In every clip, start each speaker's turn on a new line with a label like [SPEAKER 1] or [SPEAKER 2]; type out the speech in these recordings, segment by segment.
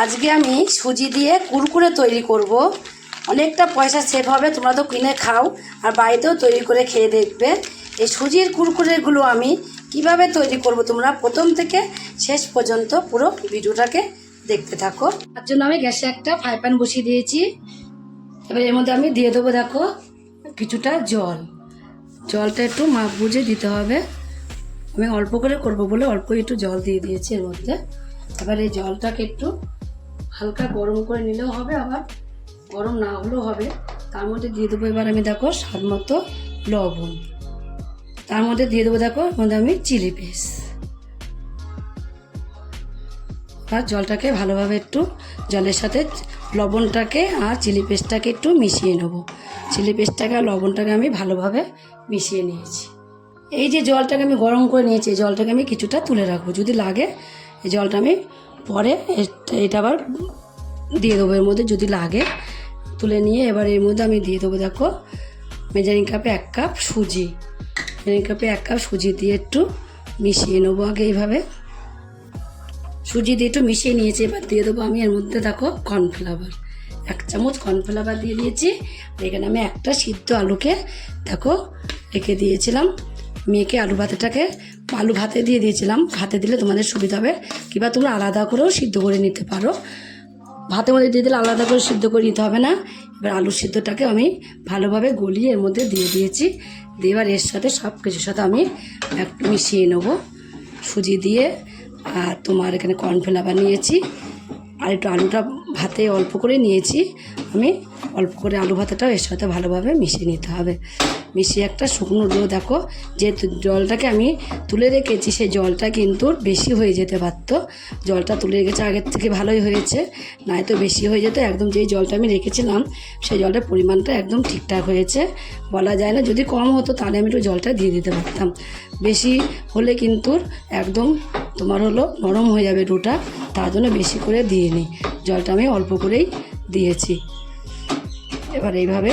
[SPEAKER 1] আজকে আমি সুজি দিয়ে কুরকুরে তৈরি করব। অনেকটা পয়সা সেভ হবে, তোমরা তো কিনে খাও, আর বাড়িতেও তৈরি করে খেয়ে দেখবে। এই সুজির কুরকুরেগুলো আমি কীভাবে তৈরি করব তোমরা প্রথম থেকে শেষ পর্যন্ত পুরো ভিডিওটাকে দেখতে থাকো। তার জন্য আমি গ্যাসে একটা ফ্রাই প্যান বসিয়ে দিয়েছি। এবার এর মধ্যে আমি দিয়ে দেবো দেখো কিছুটা জল। জলটা একটু মাপ বুঝে দিতে হবে। আমি অল্প করে করব বলে অল্প একটু জল দিয়ে দিয়েছি এর মধ্যে। এবার এই জলটাকে একটু হালকা গরম করে নিলেও হবে, আবার গরম না হলেও হবে। তার মধ্যে দিয়ে দেবো এবার আমি দেখো স্বাদ মতো লবণ। তার মধ্যে দিয়ে দেবো দেখো মধ্যে আমি চিলি পেস্ট। আর জলটাকে ভালোভাবে একটু জলের সাথে লবণটাকে আর চিলি পেস্টটাকে একটু মিশিয়ে নেব। চিলি পেস্টটাকে আর লবণটাকে আমি ভালোভাবে মিশিয়ে নিয়েছি। এই যে জলটাকে আমি গরম করে নিয়েছি জলটাকে আমি কিছুটা তুলে রাখব। যদি লাগে, এই জলটা আমি পরে এটা- এটা আবার দিয়ে দেবো এর মধ্যে যদি লাগে। তুলে নিয়ে এবার এর মধ্যে আমি দিয়ে দেবো, দেখো মেজারিং কাপে এক কাপ সুজি। মেজারিং কাপে এক কাপ সুজি দিয়ে একটু মিশিয়ে নেব আগে এইভাবে। সুজি দিয়ে একটু মিশিয়ে নিয়েছি, এবার দিয়ে দেবো আমি এর মধ্যে, দেখো কর্নফ্লাওয়ার এক চামচ কর্নফ্লাওয়ার দিয়ে দিয়েছি। আর এখানে আমি একটা সিদ্ধ আলুকে, দেখো, রেখে দিয়েছিলাম। মেয়েকে আলু ভাতেটাকে আলু ভাতে দিয়ে দিয়েছিলাম। ভাতে দিলে তোমাদের সুবিধা হবে। কিংবা তোমরা আলাদা করেও সিদ্ধ করে নিতে পারো। ভাতের মধ্যে দিয়ে দিলে আলাদা করে সিদ্ধ করে নিতে হবে না। এবার আলু সিদ্ধটাকে আমি ভালোভাবে গলিয়ে এর মধ্যে দিয়ে দিয়েছি। দিয়ে এর সাথে সব কিছুর সাথে আমি একটু মিশিয়ে নেব। সুজি দিয়ে আর তোমার এখানে কর্নফ্লাওয়ার নিয়েছি আর একটু আলুটা ভাতে অল্প করে নিয়েছি। আমি অল্প করে আলু ভাতাটাও এর সাথে ভালোভাবে মিশিয়ে নিতে হবে। মিশিয়ে একটা শুকনো ডো দেখো যেহেতু জলটাকে আমি তুলে রেখেছি, সেই জলটা কিন্তু বেশি হয়ে যেতে পারতো। জলটা তুলে রেখেছে, আগের থেকে ভালোই হয়েছে। নয়তো বেশি হয়ে যেত, একদম যেই জলটা আমি রেখেছিলাম, সেই জলটার পরিমাণটা একদম ঠিকঠাক হয়েছে। বলা যায় না, যদি কম হতো তাহলে আমি একটু জলটা দিয়ে দিতে পারতাম। বেশি হলে কিন্তু একদম তোমার হলো নরম হয়ে যাবে ডোটা, তার জন্য বেশি করে দিয়ে নিই জলটা আমি অল্প করেই দিয়েছি। এবার এইভাবে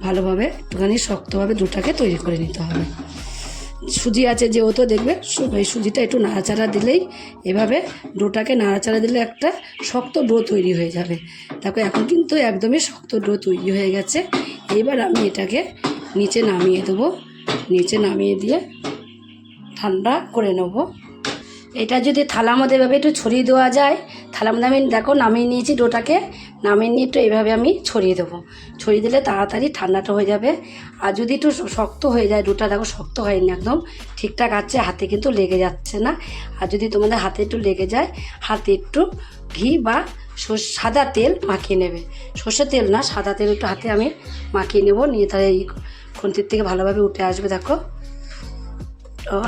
[SPEAKER 1] ভালোভাবে একটুখানি শক্তভাবে ডোটাকে তৈরি করে নিতে হবে। সুজি আছে যে যেহেতু দেখবে, সু- এই সুজিটা একটু নাড়াচাড়া দিলেই এভাবে ডোটাকে নাড়াচাড়া দিলে একটা শক্ত ডো তৈরি হয়ে যাবে। দেখো, এখন কিন্তু একদমই শক্ত ডো তৈরি হয়ে গেছে। এবার আমি এটাকে নিচে নামিয়ে দেবো। নিচে নামিয়ে দিয়ে ঠান্ডা করে নেব। এটা যদি থালার মধ্যে এভাবে একটু ছড়িয়ে দেওয়া যায়, থালার মধ্যে আমি দেখো নামিয়ে নিয়েছি ডোটাকে। নামিয়ে নিয়ে একটু এইভাবে আমি ছড়িয়ে দেবো। ছড়িয়ে দিলে তাড়াতাড়ি ঠান্ডাটা হয়ে যাবে। আর যদি একটু শক্ত হয়ে যায়, দুটা দেখো শক্ত হয়নি একদম, ঠিকঠাক আছে, হাতে কিন্তু লেগে যাচ্ছে না। আর যদি তোমাদের হাতে একটু লেগে যায়, হাতে একটু ঘি বা সাদা তেল মাখিয়ে নেবে। সর্ষের তেল না, সাদা তেল একটু হাতে আমি মাখিয়ে নেব, নিয়ে তাহলে এই খুন্তির থেকে ভালোভাবে উঠে আসবে, দেখো।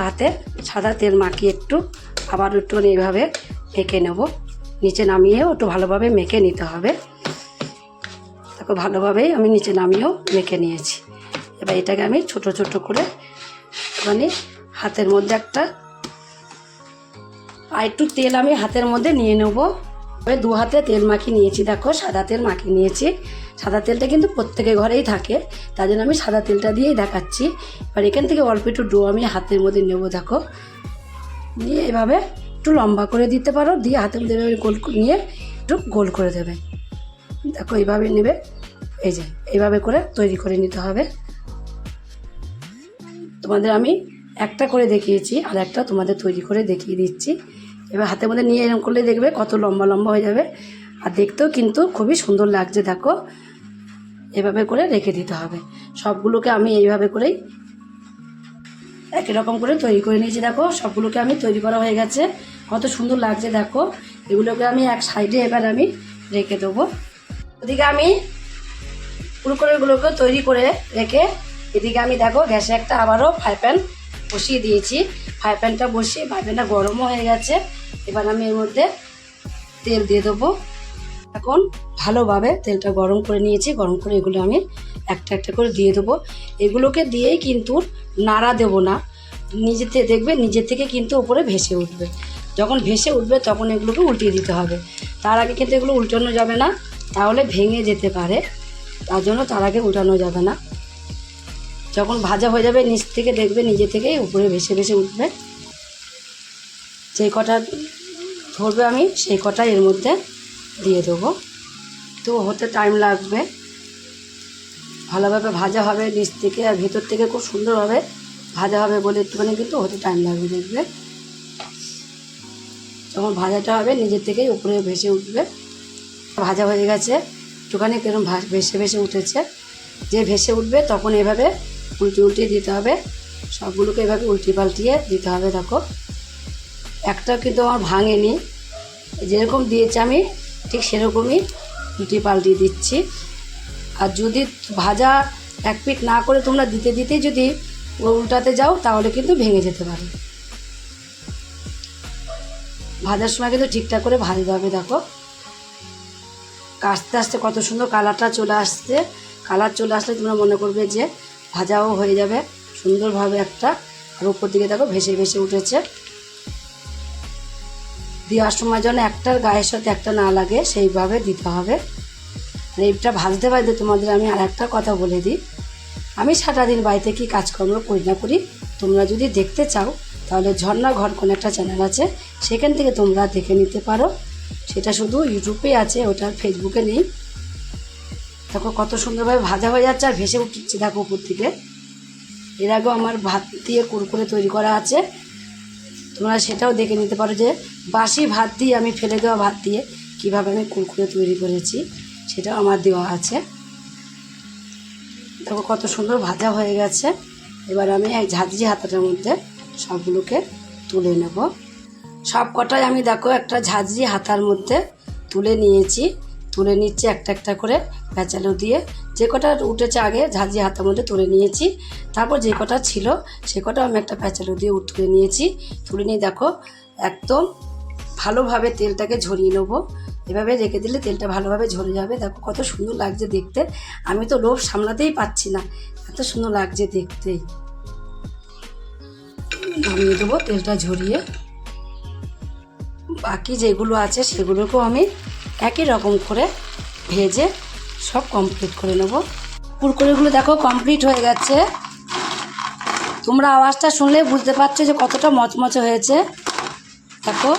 [SPEAKER 1] হাতে সাদা তেল মাখিয়ে একটু আবার একটু এইভাবে মেখে নেব। নিচে নামিয়েও একটু ভালোভাবে মেখে নিতে হবে। দেখো ভালোভাবেই আমি নিচে নামিয়েও মেখে নিয়েছি। এবার এটাকে আমি ছোট ছোট করে মানে হাতের মধ্যে একটা আর একটু তেল আমি হাতের মধ্যে নিয়ে নেব। এবার দু হাতে তেল মাখিয়ে নিয়েছি। দেখো সাদা তেল মাখিয়ে নিয়েছি। সাদা তেলটা কিন্তু প্রত্যেকের ঘরেই থাকে, তার জন্য আমি সাদা তেলটা দিয়েই দেখাচ্ছি। এবার এখান থেকে অল্প একটু ডো আমি হাতের মধ্যে নেব, দেখো। নিয়ে এভাবে একটু লম্বা করে দিতে পারো, দিয়ে মধ্যে এভাবে গোল নিয়ে একটু গোল করে দেবে। দেখো এইভাবে নেবে, এই যে, এইভাবে করে তৈরি করে নিতে হবে। তোমাদের আমি একটা করে দেখিয়েছি, আর একটা তোমাদের তৈরি করে দেখিয়ে দিচ্ছি। এবার হাতের মধ্যে নিয়ে এরকম করলে দেখবে কত লম্বা লম্বা হয়ে যাবে। আর দেখতেও কিন্তু খুবই সুন্দর লাগছে, দেখো। এভাবে করে রেখে দিতে হবে। সবগুলোকে আমি এইভাবে করেই একই রকম করে তৈরি করে নিয়েছি, দেখো। সবগুলোকে আমি তৈরি করা হয়ে গেছে। কত সুন্দর লাগছে, দেখো। এগুলোকে আমি এক সাইডে এবার আমি রেখে দেবো। ওদিকে আমি কুরকুরেগুলোকে তৈরি করে রেখে এদিকে আমি, দেখো, গ্যাসে একটা আবারও ফ্রাই প্যান বসিয়ে দিয়েছি। ফ্রাই প্যানটা বসিয়ে ফ্রাই প্যানটা গরমও হয়ে গেছে। এবার আমি এর মধ্যে তেল দিয়ে দেবো। এখন ভালোভাবে তেলটা গরম করে নিয়েছি। গরম করে এগুলো আমি একটা একটা করে দিয়ে দেবো। এগুলোকে দিয়েই কিন্তু নাড়া দেবো না। নিজেতে দেখবে নিজের থেকে কিন্তু ওপরে ভেসে উঠবে। যখন ভেসে উঠবে তখন এগুলোকে উল্টিয়ে দিতে হবে। তার আগে কিন্তু এগুলো উল্টানো যাবে না, তাহলে ভেঙে যেতে পারে। তার জন্য তার আগে উল্টানো যাবে না। যখন ভাজা হয়ে যাবে, নিচ থেকে দেখবে, নিজে থেকেই উপরে ভেসে ভেসে উঠবে। যে কটা ধরবে আমি, সেই কটা এর মধ্যে দিয়ে দেবো। তো হতে টাইম লাগবে। ভালোভাবে ভাজা হবে, নিচ থেকে আর ভেতর থেকে খুব সুন্দরভাবে ভাজা হবে বলে একটুখানি কিন্তু হতে টাইম লাগবে দেখবে। যখন ভাজাটা হবে, নিজের থেকেই উপরে ভেসে উঠবে। ভাজা হয়ে গেছে। একটুখানি কিরম ভেসে ভেসে উঠেছে। যে ভেসে উঠবে তখন এভাবে উল্টে উল্টে দিতে হবে। সবগুলোকে এভাবে উল্টে পাল্টিয়ে দিতে হবে, দেখো। একটা কিন্তু আমার ভাঙেনি। যেরকম দিয়েছি আমি, ঠিক সেরকমই উল্টে পাল্টিয়ে দিচ্ছি। আর যদি ভাজা এক পিট না করে তোমরা দিতে দিতে যদি উল্টাতে যাও, তাহলে কিন্তু ভেঙে যেতে পারে। ভাজার সময় কিন্তু ঠিকঠাক করে ভাজতে হবে, দেখো। আস্তে আস্তে কত সুন্দর কালারটা চলে আসছে। কালার চলে আসলে তোমরা মনে করবে যে ভাজাও হয়ে যাবে সুন্দরভাবে একটা। আর উপর দিকে দেখো ভেসে ভেসে উঠেছে। দেওয়ার সময় যেন একটার গায়ের সাথে একটা না লাগে, সেইভাবে দিতে হবে। আর এইটা ভাজতে ভাজতে তোমাদের আমি আর একটা কথা বলে দিই। আমি সারাদিন বাড়িতে কি কাজকর্ম করি না করি, তোমরা যদি দেখতে চাও তাহলে ঝর্ণা ঘর কোন একটা চ্যানেল আছে, সেখান থেকে তোমরা দেখে নিতে পারো। সেটা শুধু ইউটিউবে আছে, ওটা ফেসবুকে নেই। দেখো কত সুন্দরভাবে ভাজা হয়ে যাচ্ছে আর ভেসে উঠছে দেখো উপর থেকে। এর আগেও আমার ভাত দিয়ে কুরকুরে তৈরি করা আছে। তোমরা সেটাও দেখে নিতে পারো যে বাসি ভাত দিয়ে আমি ফেলে দেওয়া ভাত দিয়ে কীভাবে আমি কুরকুরে তৈরি করেছি, সেটাও আমার দেওয়া আছে। দেখো কত সুন্দর ভাজা হয়ে গেছে। এবার আমি এক ঝাঁঝি হাতাটার মধ্যে সবগুলোকে তুলে নেব। সব কটাই আমি দেখো একটা ঝাঁঝরি হাতার মধ্যে তুলে নিয়েছি। তুলে নিচ্ছি একটা একটা করে প্যাঁচালো দিয়ে। যে কটা উঠেছে আগে ঝাঁঝরি হাতার মধ্যে তুলে নিয়েছি। তারপর যে কটা ছিল সে কটা আমি একটা প্যাঁচালো দিয়ে তুলে নিয়েছি। তুলে নিয়ে দেখো একদম ভালোভাবে তেলটাকে ঝরিয়ে নেব। এভাবে রেখে দিলে তেলটা ভালোভাবে ঝরে যাবে। দেখো কত সুন্দর লাগছে দেখতে। আমি তো লোভ সামলাতেই পাচ্ছি না। এত সুন্দর লাগছে দেখতেই নামিয়ে দেবো, তেলটা ঝরিয়ে। বাকি যেগুলো আছে সেগুলোকেও আমি একই রকম করে ভেজে সব কমপ্লিট করে নেব। কুরকুরেগুলো দেখো কমপ্লিট হয়ে গেছে। তোমরা আওয়াজটা শুনলে বুঝতে পারছ যে কতটা মচমচে হয়েছে। দেখো।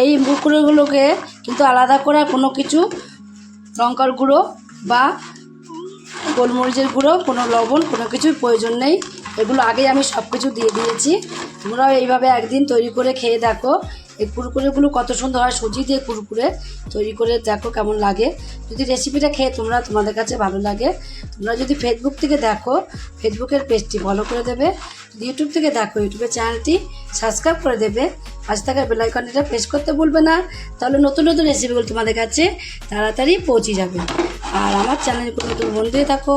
[SPEAKER 1] এই কুরকুরেগুলোকে কিন্তু আলাদা করে কোনো কিছু, লঙ্কার গুঁড়ো বা গোলমরিচের গুঁড়ো, কোনো লবণ, কোনো কিছুর প্রয়োজন নেই। এগুলো আগেই আমি সব কিছু দিয়ে দিয়েছি। তোমরাও এইভাবে একদিন তৈরি করে খেয়ে দেখো। এই কুরকুরেগুলো কত সুন্দর হয়, সুজি দিয়ে কুরকুরে তৈরি করে দেখো কেমন লাগে। যদি রেসিপিটা খেয়ে তোমরা, তোমাদের কাছে ভালো লাগে, তোমরা যদি ফেসবুক থেকে দেখো ফেসবুকের পেজটি ফলো করে দেবে। ইউটিউব থেকে দেখো ইউটিউবের চ্যানেলটি সাবস্ক্রাইব করে দেবে। পাশে থাকা বেলাইকনটা প্রেস করতে ভুলবে না। তাহলে নতুন নতুন রেসিপিগুলো তোমাদের কাছে তাড়াতাড়ি পৌঁছে যাবে। আর আমার চ্যানেল নতুন বন্ধু থাকো।